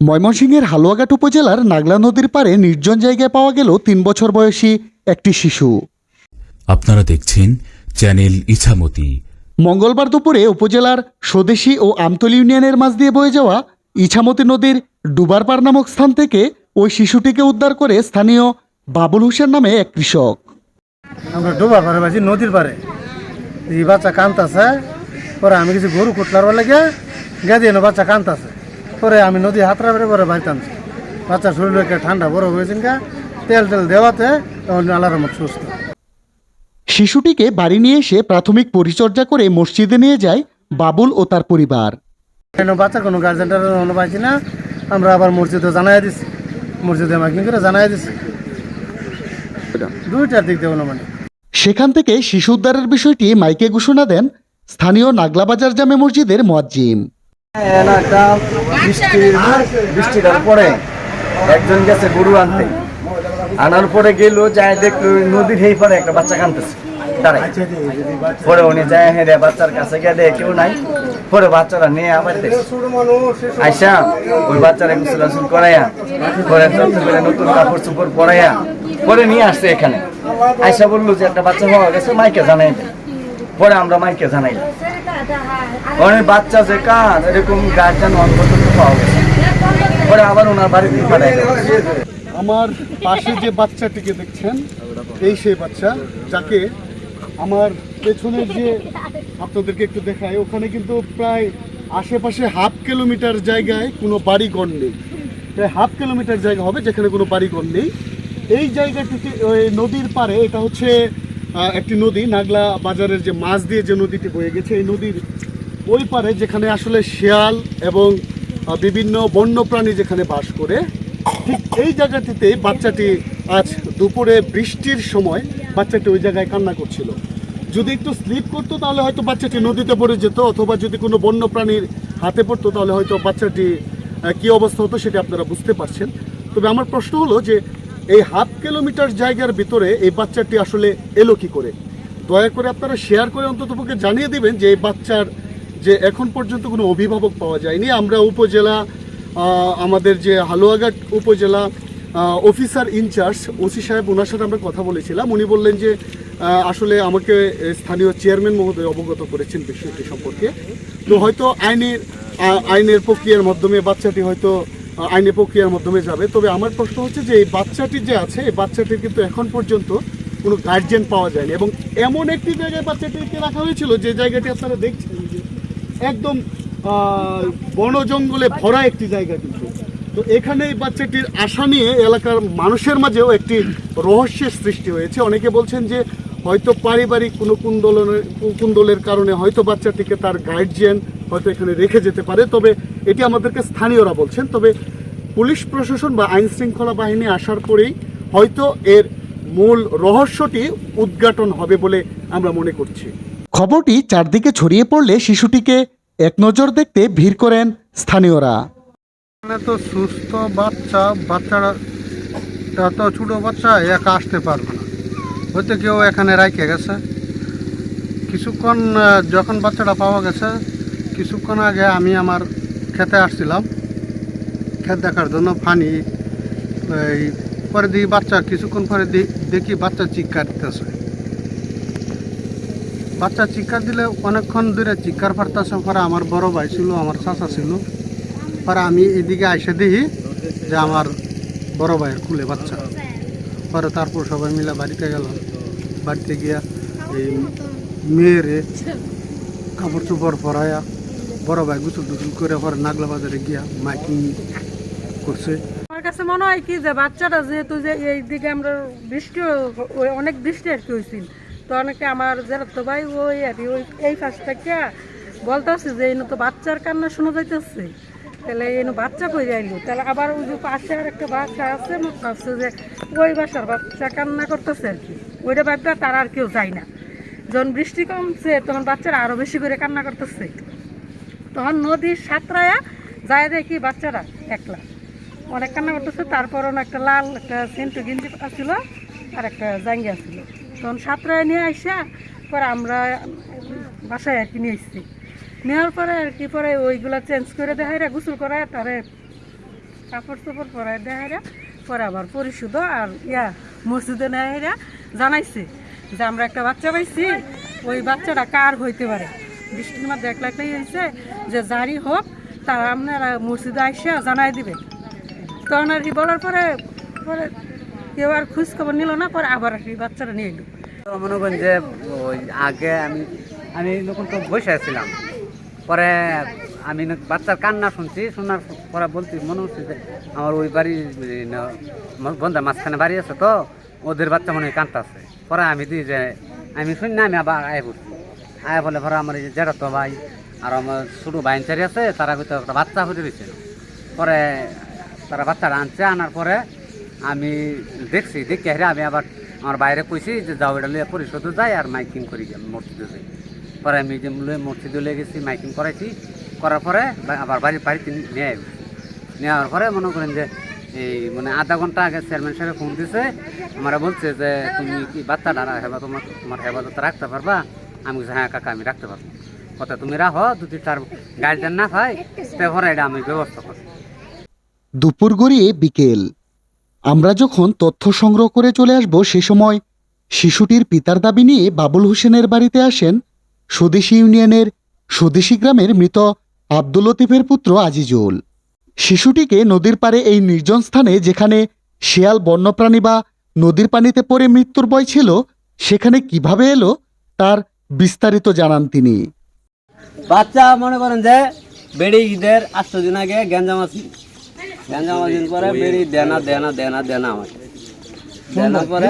ময়মনসিংহের হালুয়াঘাট উপজেলার নাগলা নদীর পাড়ে নির্জন জায়গায় পাওয়া গেল তিন বছর বয়সী একটি শিশু। আপনারা দেখছেন চ্যানেল ইছামতি। মঙ্গলবার দুপুরে উপজেলার স্বদেশী ও আমতলী ইউনিয়নের মাঝ দিয়ে বয়ে যাওয়া ইছামতি নদীর ডুবারপাড় নামক স্থান থেকে ওই শিশুটিকে উদ্ধার করে স্থানীয় বাবুল হোসেন নামে এক কৃষক। আমরা ডোবার পারে বাজি নদীর পারে এই বাচ্চা কান্তাছে পরে আমি কিছু গরু কুটলার লাগে গে দিয়ে বাচ্চা কান্তাছে পরে আমি নদী হাতরা বেড়ে পরে আনছি বাচ্চা শরীরে একটা ঠান্ডা বড় হয়েছেন গা তেল টেল দেওয়াতে আলার সুস্থ। শিশুটিকে বাড়ি নিয়ে এসে প্রাথমিক পরিচর্যা করে মসজিদে নিয়ে যায় বাবুল ও তার পরিবার। কেন বাচ্চার কোনো গার্জেনটার মনে পাইছি না আমরা আবার মসজিদে জানাই দিছি। মসজিদে মাইকিং করে জানাই দিছি? দুইটার দিক দিয়ে মানে সেখান থেকে শিশু উদ্ধারের বিষয়টি মাইকে ঘোষণা দেন স্থানীয় নাগলাবাজার জামে মসজিদের মোয়াজ্জিম। না একটা বৃষ্টির বৃষ্টিটার পরে একজন গেছে গরু আনতে। আনার পরে গেল, যায় দেখল নদীর হেই পারে একটা বাচ্চা কানতেছে দাঁড়াই পরে উনি যায় হেরে বাচ্চার কাছে গিয়ে দেয় কেউ নাই। পরে বাচ্চারা নিয়ে আবার আইসা, ওই বাচ্চারা গোসল আসল করাইয়া, পরে নতুন কাপড় চোপড় পরাইয়া, পরে নিয়ে আসছে এখানে। আইসা বলল যে, একটা বাচ্চা হওয়া গেছে, মাইকে জানাই পরে আমরা মাইকে জানাইলাম। অনেক বাচ্চা যে কাজ এরকম গার্জেন অন্তত পাওয়া গেছে। পরে আবার ওনার বাড়িতে পাঠাই আমার পাশে যে বাচ্চাটিকে দেখছেন, এই সেই বাচ্চা, যাকে আমার পেছনের যে আপনাদেরকে একটু দেখায় ওখানে কিন্তু প্রায় আশেপাশে হাফ কিলোমিটার জায়গায় কোনো বাড়িঘর নেই। প্রায় হাফ কিলোমিটার জায়গা হবে যেখানে কোনো বাড়িঘর নেই। এই জায়গাটিতে, ওই নদীর পারে এটা হচ্ছে একটি নদী, নাগলা বাজারের যে মাছ দিয়ে যে নদীটি বয়ে গেছে, এই নদীর ওই পারে যেখানে আসলে শেয়াল এবং বিভিন্ন বন্যপ্রাণী যেখানে বাস করে, ঠিক এই জায়গাটিতে বাচ্চাটি আজ দুপুরে বৃষ্টির সময় বাচ্চাটি ওই জায়গায় কান্না করছিল। যদি একটু স্লিপ করতো, তাহলে হয়তো বাচ্চাটি নদীতে পড়ে যেত, অথবা যদি কোনো বন্যপ্রাণীর হাতে পড়তো, তাহলে হয়তো বাচ্চাটি কী অবস্থা হতো সেটা আপনারা বুঝতে পারছেন। তবে আমার প্রশ্ন হলো যে এই হাফ কিলোমিটার জায়গার ভিতরে এই বাচ্চাটি আসলে এলো কি করে? দয়া করে আপনারা শেয়ার করে অন্ততপক্ষে জানিয়ে দিবেন যে এই বাচ্চার যে এখন পর্যন্ত কোনো অভিভাবক পাওয়া যায়নি। আমরা উপজেলা আমাদের যে হালুয়াঘাট উপজেলা অফিসার ইনচার্জ ওসি সাহেব, ওনার সাথে আমরা কথা বলেছিলাম। উনি বললেন যে আসলে আমাকে স্থানীয় চেয়ারম্যান মহোদয় অবগত করেছেন বিষয়টি সম্পর্কে। তো হয়তো আইনের আইনের প্রক্রিয়ার মাধ্যমে বাচ্চাটি হয়তো আহ, আইনের প্রক্রিয়ার মাধ্যমে যাবে। তবে আমার প্রশ্ন হচ্ছে যে এই বাচ্চাটি যে আছে এই বাচ্চাটির কিন্তু এখন পর্যন্ত কোনো গার্জেন পাওয়া যায়নি এবং এমন একটি জায়গায় বাচ্চাটিকে রাখা হয়েছিল যে জায়গাটি আপনারা দেখছেন যে একদম বন জঙ্গলে ভরা একটি জায়গা কিন্তু। তো এখানে এই বাচ্চাটির আশা নিয়ে এলাকার মানুষের মাঝেও একটি রহস্যের সৃষ্টি হয়েছে। অনেকে বলছেন যে হয়তো পারিবারিক কোনো কুন্দলের কুন্দলের কারণে হয়তো বাচ্চাটিকে তার গার্জিয়ান হয়তো এখানে রেখে যেতে পারে। তবে এটি আমাদেরকে স্থানীয়রা বলছেন তবে পুলিশ প্রশাসন বা আইন শৃঙ্খলা বাহিনী আসার পরেই হয়তো এর মূল রহস্যটি উদ্ঘাটন হবে বলে আমরা মনে করছি। খবরটি চারদিকে ছড়িয়ে পড়লে শিশুটিকে এক নজর দেখতে ভিড় করেন স্থানীয়রা। মানে তো সুস্থ বাচ্চা বাচ্চারা তা তো ছোটো বাচ্চা একা আসতে পারবে না। হয়তো কেউ এখানে রাখে গেছে। কিছুক্ষণ যখন বাচ্চাটা পাওয়া গেছে, কিছুক্ষণ আগে আমি আমার খেতে আসছিলাম। ক্ষেত দেখার জন্য ফানি, এই পরে দিই বাচ্চা, কিছুক্ষণ পরে দেখি বাচ্চা চিৎকার দিতেছে। বাচ্চা চিৎকার দিলে অনেকক্ষণ দূরে চিৎকার পারতেছে পরে আমার বড় ভাই ছিল, আমার চাচা ছিল। পরে আমি এদিকে আইসে দেখি যে আমার বড় ভাইয়ের কুলে বাচ্চা। পরে তারপর সবাই মিলে বাড়িতে গেলাম। বাড়িতে গিয়া এই মেয়েরে কাপড় চোপড় পরায়া বড় ভাই গুসল টুসুল করে পরে নাগলা বাজারে গিয়া মাইকিং করছে। আমার কাছে মনে হয় কি যে বাচ্চাটা যেহেতু যে এই দিকে আমরা বৃষ্টি অনেক বৃষ্টি আর কি হয়েছিল তো অনেকে আমার তো ভাই ওই আর ওই, এই পাশ থেকে বলতেছে যে এই তো বাচ্চার কান্না শোনা যাইতেছে। তাহলে এই বাচ্চা কই যাইলো? তাহলে আবার ওই যে পাশে আর একটা বাচ্চা আছে, মনে ভাবছে যে ওই বাসার বাচ্চা কান্না করতেছে আর কি। ওইটা ভাবটা তারা আর কেউ যায় না। যখন বৃষ্টি কমছে, তখন বাচ্চারা আরও বেশি করে কান্না করতেছে। তখন নদীর সাঁতরায়া যায় দেখি বাচ্চারা একলা। অনেক কান্না করতেছে তারপর একটা লাল একটা সেন্টু গেঞ্জি ছিল আর একটা জাঙ্গিয়া ছিল তখন সাঁতরায় নিয়ে আইসা, পরে আমরা বাসায় আর কি নিয়ে এসেছি নেওয়ার পরে আর কি, পরে ওইগুলা চেঞ্জ করে দেখাই রে গোসল করে তারে কাপড় চোপড় পরাই দেয় পরে আবার পরিশুদ্ধ আর ইয়া মসজিদে নেয় জানাইছে যে আমরা একটা বাচ্চা পাইছি, ওই বাচ্চাটা কার হইতে পারে? বৃষ্টির মধ্যে এক লাখ হয়েছে যে জারি হোক তা আপনারা মসজিদে আইসা জানাই দিবেন। তখন আর কি বলার পরে পরে কেউ আর খোঁজ খবর নিল না, পরে আবার আর কি বাচ্চাটা নিয়ে এলো। মনে করেন যে, ওই আগে আমি আমি যখন তো বসে আছিলাম, পরে আমি বাচ্চার কান্না শুনছি, শোনার পরে বলছি, মনে হচ্ছে যে আমার ওই বাড়ি বন্ধা মাঝখানে বাড়ি আছে তো ওদের বাচ্চা মনে হয় কান্দতেছে পরে আমি দিই যে, আমি শুনি না, আমি আবার আয় পড়ছি। আয় বলে পরে আমার যে জেঠাতো ভাই আর আমার ছোটো ভাই চারি আছে, তারা ভিতরে একটা বাচ্চা হয়ে রয়েছে পরে তারা বাচ্চাটা আনছে, আনার পরে আমি দেখছি, দেখে হেরে আমি আবার আমার বাইরে কইছি যে, যাও এটা লিয়ে পরিশোধে যাই আর মাইকিং করি, মসজিদে যাই। পরে আমি যে মসজিদে লিয়ে গেছি, মাইকিং করাইছি, করার পরে আবার বাড়ি বাড়িতে নিয়ে নেওয়ার পরে মনে করেন যে এই মানে আধা ঘণ্টা আগে চেয়ারম্যান সাহেব ফোন দিছে, আমরা বলছে যে, তুমি কি বাচ্চাটা হেবা তোমার তোমার হেফাজত রাখতে পারবা? আমি হ্যাঁ কাকা, আমি রাখতে পারব। কথা, তুমি রাখো, যদি তার গার্জেন না পাই তারপরে এটা আমি ব্যবস্থা করব। দুপুর গড়িয়ে বিকেল। আমরা যখন তথ্য সংগ্রহ করে চলে আসব, সে সময় শিশুটির পিতার দাবি নিয়ে বাবুল হোসেনের বাড়িতে আসেন স্বদেশী ইউনিয়নের স্বদেশী গ্রামের মৃত আব্দুল লতিফের পুত্র আজিজুল। শিশুটিকে নদীর পাড়ে এই নির্জন স্থানে যেখানে শেয়াল বন্যপ্রাণী বা নদীর পানিতে পড়ে মৃত্যুর ভয় ছিল সেখানে কীভাবে এলো তার বিস্তারিত জানান তিনি। বাচ্চা মনে করেন যে বেড়ি ঈদের আটশো দিন আগে গ্যাঞ্জাম আছি গ্যাঞ্জাম দিন পরে বেড়ি দেনা দেনা দেনা দেনা আমাকে দেনা পরে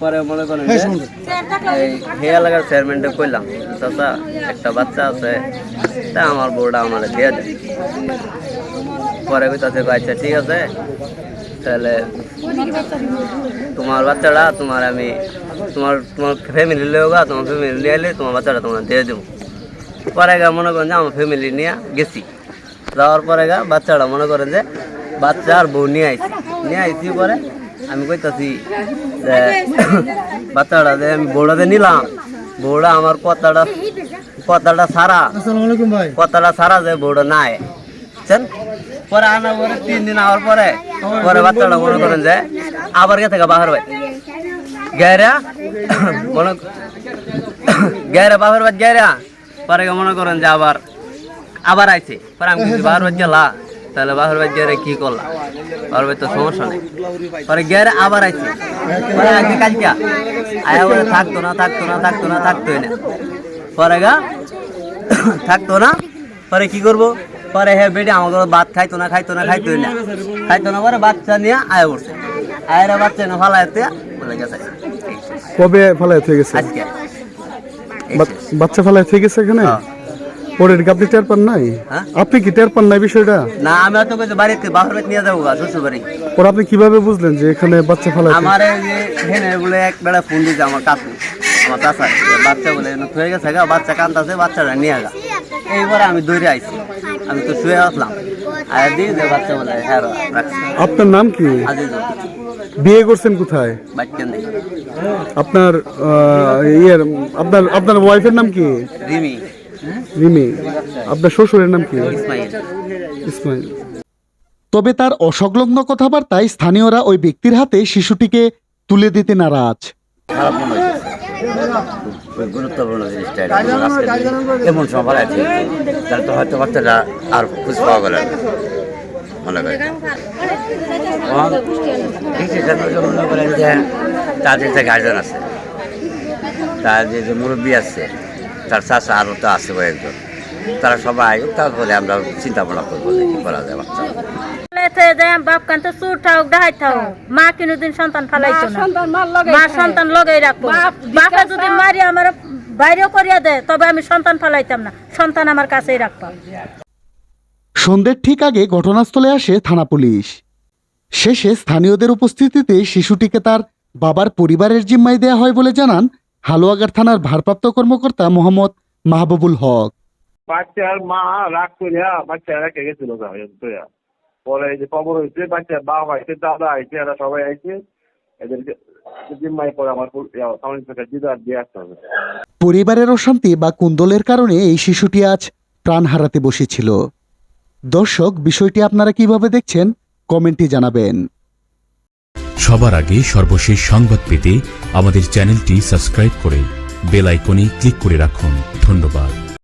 পরে মনে করেন এই হে এলাকার চেয়ারম্যানটা কইলাম চাচা একটা বাচ্চা আছে তা আমার বউটা আমার দিয়ে দেয় পরে কইতাছে আচ্ছা ঠিক আছে। তাহলে তোমার বাচ্চাটা তোমার আমি তোমার তোমার ফ্যামিলি গা তোমার ফ্যামিলি লিয়ে এলে তোমার বাচ্চাটা তোমার দিয়ে দেবো। পরে গা মনে করেন যে আমার ফ্যামিলি নিয়ে গেছি। যাওয়ার পরে গা বাচ্চাটা মনে করেন যে বাচ্চা আর বউ নিয়ে আইছি। নিয়ে আইছি পরে আমি কইতাছি যে বাচ্চাটা যে আমি বউটাতে নিলাম বউটা আমার কথাটা কথাটা সারা কথাটা সারা যে বউটা নাই। বুঝছেন? পরে আনা পরে তিন দিন আওয়ার পরে পরে বাচ্চাটা মনে করেন যে আবার গে থেকে বাহার ভাই গেরা মনে গেরা বাহার ভাই গেরা পরে মনে করেন যে আবার আবার আইছে। পরে আমি বাহার ভাই গেলা তাহলে বাহার ভাই গেরে কি করলা? বাহার ভাই তো সমস্যা নেই। পরে গেরে আবার আইছে। পরে আজকে কালকে। আয়া বলে, থাকতো না থাকতো না থাকতো না, থাকতোই না। পরে গা, থাকতো না। পরে কি করব? পরে হ্যাঁ বেডে আমাকে ভাত খাইতো না খাইতো না খাইতো না। খাইতো না পরে বাচ্চা নিয়ে আয় উঠছে আয়ের বাচ্চা না ফালাইতে বলে গেছে। কবে ফেলায় থেকে গেছে? আজকে। বাচ্চা ফেলায় থেকে গেছে এখানে? হ্যাঁ। পরে আপনি টের পান নাই? হ্যাঁ? আপনি কি টের পান নাই বিষয়টা? না আমি তো কইছি বাড়িতে বাহির বাড়ি নিয়ে যাব শ্বশুর বাড়ি পরে আপনি কীভাবে বুঝলেন যে এখানে বাচ্চা ফেলায় আমার এখানে বলে এক বেলা ফোন দিয়েছে আমার কাকু আমার চাষা বাচ্চা বলে হয়ে গেছে গা বাচ্চা কান্দাছে বাচ্চাটা নিয়ে গা। এইবারে আমি দৌড়ে আইছি। আমি তো শুয়ে আসলাম। আর যে বাচ্চা বলে হ্যাঁ রাখছি। আপনার নাম কি? আজিজ বিয়ে করছেন কোথায়? বাচ্চা নেই আপনার আহ, ইয়ের আপনার আপনার ওয়াইফের নাম কি? রিমি। রিমি। আপনার শ্বশুরের নাম কি? ইসমাইল। ইসমাইল। তবে তার অসংলগ্ন কথাবার্তায় স্থানীয়রা ওই ব্যক্তির হাতে শিশুটিকে তুলে দিতে নারাজ। খারাপ মনে হয়েছে খুব গুরুত্বপূর্ণ জিনিসটা এমন সবার আছে তাহলে তো হয়তো বাচ্চাটা আর খুঁজ পাওয়া গেল। মনে করি। ঠিক মনে করেন যে তাদের যে গার্জেন আছে তার যে যে মুরব্বী আছে তার চাষা আরও তো আছে কয়েকজন তারা সবাই তারপরে আমরা চিন্তা ভাবনা করব কি করা যায় বাচ্চা লেতে যে বাপ কান্তে সুর থাক ডাহাই থাক মা কোনোদিন সন্তান ফালাইতো না। সন্তান মার লগে মা সন্তান লগেই রাখব। বাপ যদি মারি আমার বাইরেও করিয়া দেয় তবে আমি সন্তান ফালাইতাম না। সন্তান আমার কাছেই রাখতাম সন্ধ্যের ঠিক আগে ঘটনাস্থলে আসে থানা পুলিশ। শেষে স্থানীয়দের উপস্থিতিতে শিশুটিকে তার বাবার পরিবারের জিম্মায় দেয়া হয় বলে জানান হালুয়াগার থানার ভারপ্রাপ্ত কর্মকর্তা মোহাম্মদ মাহবুবুল হক। বাচ্চার মা রাগ করিয়া বাচ্চা রেখে গেছিল পরে এই যে খবর হয়েছে বাচ্চার বাপ আইছে দাদা আইছে এরা সবাই আইছে। এদেরকে জিম্মাই পরে আমার সামনে থেকে দিদার দিয়ে আসতে হবে। পরিবারের অশান্তি বা কুন্দলের কারণে এই শিশুটি আজ প্রাণ হারাতে বসেছিল। দর্শক বিষয়টি আপনারা কীভাবে দেখছেন কমেন্টে জানাবেন। সবার আগে সর্বশেষ সংবাদ পেতে আমাদের চ্যানেলটি সাবস্ক্রাইব করে বেল আইকনে ক্লিক করে রাখুন। ধন্যবাদ।